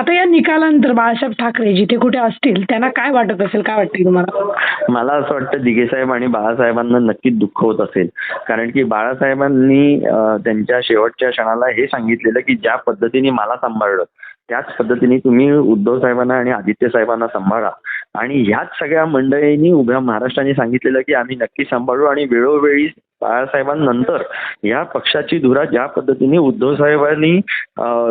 आता या निकालानंतर बाळासाहेब ठाकरे जिथे कुठे असतील त्यांना काय वाटत असेल? काय वाटतंय तुम्हाला? मला असं वाटतं दिघेसाहेब आणि बाळासाहेबांना नक्कीच दुःख होत असेल. कारण की बाळासाहेबांनी त्यांच्या शेवटच्या क्षणाला हे सांगितलेलं की ज्या पद्धतीने मला सांभाळलं त्याच पद्धतीने तुम्ही उद्धव साहेबांना आणि आदित्य साहेबांना सांभाळा. आणि ह्याच सगळ्या मंडळींनी उभ्या महाराष्ट्राने सांगितलेलं की आम्ही नक्की सांभाळू आणि वेळोवेळी बाळासाहेबांनंतर या पक्षाची धुरा ज्या पद्धतीने उद्धव साहेबांनी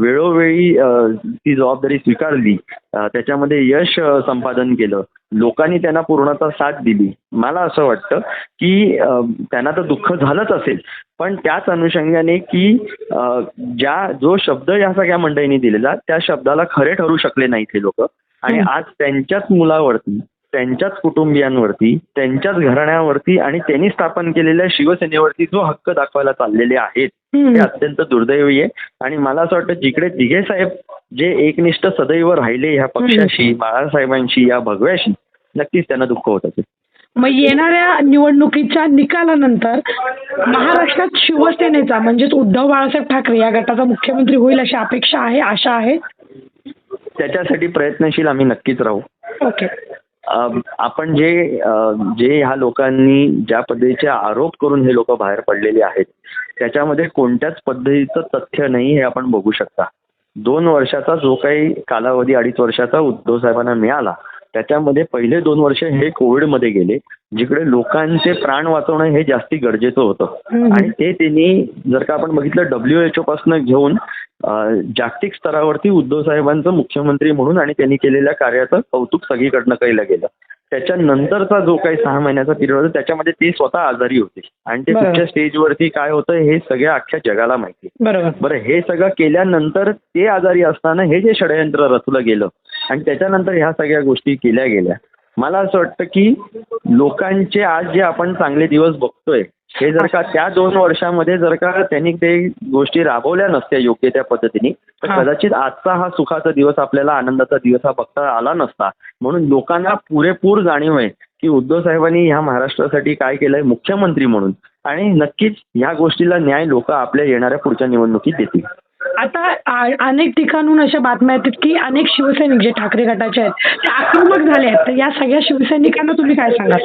वेळोवेळी ती जबाबदारी स्वीकारली त्याच्यामध्ये यश संपादन केलं. लोकांनी त्यांना पूर्णतः साथ दिली. मला असं वाटतं की त्यांना तर दुःख झालंच असेल. पण त्याच अनुषंगाने की ज्या जो शब्द या सगळ्या मंडळींनी दिलेला त्या शब्दाला खरे ठरू शकले नाहीत हे लोक. आणि. आज त्यांच्याच मुलावरती त्यांच्याच कुटुंबियांवरती त्यांच्याच घराण्यावरती आणि त्यांनी स्थापन केलेल्या शिवसेनेवरती जो हक्क दाखवायला चाललेले आहेत. ते अत्यंत दुर्दैवी आहे. आणि मला असं वाटतं जिकडे दिघे साहेब जे एकनिष्ठ सदैव राहिले ह्या पक्षाशी बाळासाहेबांशी या भगव्याशी नक्कीच त्यांना दुःख होत असेल. मग येणाऱ्या निवडणुकीच्या निकालानंतर महाराष्ट्रात शिवसेनेचा म्हणजेच उद्धव बाळासाहेब ठाकरे या गटाचा मुख्यमंत्री होईल अशी अपेक्षा आहे आशा आहे? त्याच्यासाठी प्रयत्नशील आम्ही नक्कीच राहू. ओके. आपण जे जे ह्या लोकांनी ज्या पद्धतीचे आरोप करून हे लोक बाहेर पडलेले आहेत त्याच्यामध्ये कोणत्याच पद्धतीचं तथ्य नाही हे आपण बघू शकता. दोन वर्षाचा जो काही कालावधी अडीच वर्षाचा उद्धव साहेबांना मिळाला त्याच्यामध्ये पहिले दोन वर्ष हे कोविडमध्ये गेले. जिकडे लोकांचे प्राण वाचवणं हे जास्ती गरजेचं होतं. आणि ते त्यांनी जर का आपण बघितलं डब्ल्यू एच ओ पासून घेऊन जागतिक स्तरावरती उद्धव साहेबांचं मुख्यमंत्री म्हणून आणि त्यांनी केलेल्या कार्याचं कौतुक सगळीकडनं केलं गेलं. त्याच्यानंतरचा जो काही सहा महिन्याचा पिरियड होता त्याच्यामध्ये ते स्वतः आजारी होते. आणि ते. कुठच्या स्टेजवरती काय होतं हे सगळ्या अख्ख्या जगाला माहिती बरं हे सगळं केल्यानंतर ते आजारी असताना हे जे षडयंत्र रचलं गेलं आणि त्याच्यानंतर ह्या सगळ्या गोष्टी केल्या गेल्या. मला असं वाटतं की लोकांचे आज जे आपण चांगले दिवस बघतोय हे जर का त्या दोन वर्षामध्ये जर का त्यांनी ते गोष्टी राबवल्या नसत्या योग्य त्या पद्धतीने तर. कदाचित आजचा हा सुखाचा दिवस आपल्याला आनंदाचा दिवस हा बघता आला नसता. म्हणून लोकांना पुरेपूर जाणीव आहे की उद्धव साहेबांनी ह्या महाराष्ट्रासाठी काय केलंय मुख्यमंत्री म्हणून. आणि नक्कीच ह्या गोष्टीला न्याय लोक आपल्या येणाऱ्या पुढच्या निवडणुकीत देतील. आता अनेक ठिकाणून अशा बातम्या येतात की अनेक शिवसैनिक जे ठाकरे गटाचे आहेत ते आक्रमक झाले आहेत. तर या सगळ्या शिवसैनिकांना तुम्ही काय सांगाल?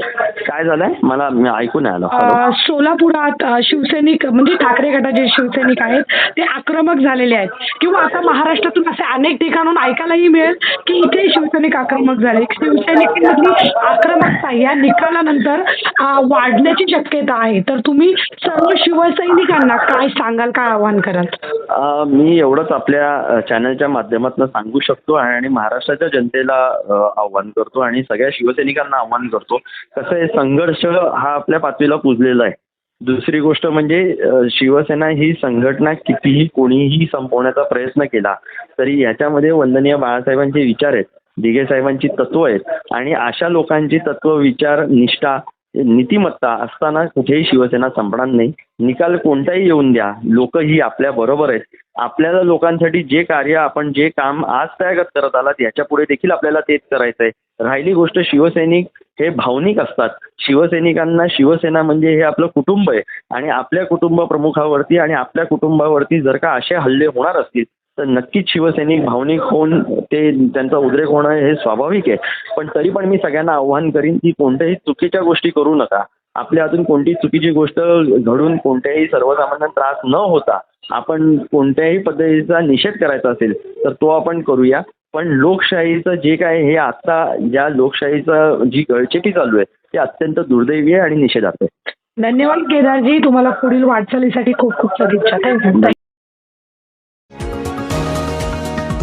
काय झालंय? मला मी ऐकून नाही आलं. अ, सोलापुरात अ, शिवसैनिक म्हणजे ठाकरे गटाचे शिवसैनिक आहेत ते आक्रमक झालेले आहेत. किंवा आता महाराष्ट्रातून असे अनेक ठिकाणून ऐकायलाही मिळेल की इथे शिवसैनिक आक्रमक झाले. शिवसैनिकांमधली आक्रमकता या निकालानंतर अ, वाढण्याची शक्यता आहे. तर तुम्ही सर्व शिवसैनिकांना काय सांगाल काय आवाहन कराल? अं, मी एवढंच आपल्या चॅनलच्या माध्यमातून सांगू शकतो आणि महाराष्ट्राच्या जनतेला आव्हान करतो आणि सगळ्या शिवसैनिकांना आव्हान करतो. कसं आहे संघर्ष हा आपल्या पातळीला पुजलेला आहे. दुसरी गोष्ट म्हणजे शिवसेना ही संघटना कितीही कोणीही संपवण्याचा प्रयत्न केला तरी याच्यामध्ये वंदनीय बाळासाहेबांचे विचार आहेत दिघे साहेबांची तत्व आहेत आणि अशा लोकांची तत्व विचार निष्ठा नीतिमत्ता असताना कुठेही शिवसेना संपणार नाही. निकाल कोणताही येऊन द्या. लोक ही आपल्या बरोबर आहेत. आपल्याला लोकांसाठी जे कार्य आपण जे काम आज त्यागत करत आलात याच्यापुढे देखील आपल्याला तेच करायचं आहे राहिली गोष्ट शिवसैनिक हे भावनिक असतात. शिवसैनिकांना शिवसेना म्हणजे हे आपलं कुटुंब आहे. आणि आपल्या कुटुंब प्रमुखावरती आणि आपल्या कुटुंबावरती जर का असे हल्ले होणार असतील तर नक्कीच शिवसैनिक भावनिक होऊन ते त्यांचा उद्रेक होणं हे स्वाभाविक आहे. पण तरी पण मी सगळ्यांना आव्हान करीन की कोणत्याही चुकीच्या गोष्टी करू नका. आपल्या हातून कोणतीही चुकीची गोष्ट घडून कोणत्याही सर्वसामान्य त्रास न होता आपण कोणत्याही पद्धतीचा निषेध करायचा असेल तर तो आपण करूया. पण लोकशाहीचं जे काय हे आता ज्या लोकशाहीचं जी गळचेटी चालू आहे ते अत्यंत दुर्दैवी आहे आणि निषेधार्थ आहे. धन्यवाद केदारजी तुम्हाला पुढील वाटचालीसाठी खूप खूप सदिच्छा थँक्यू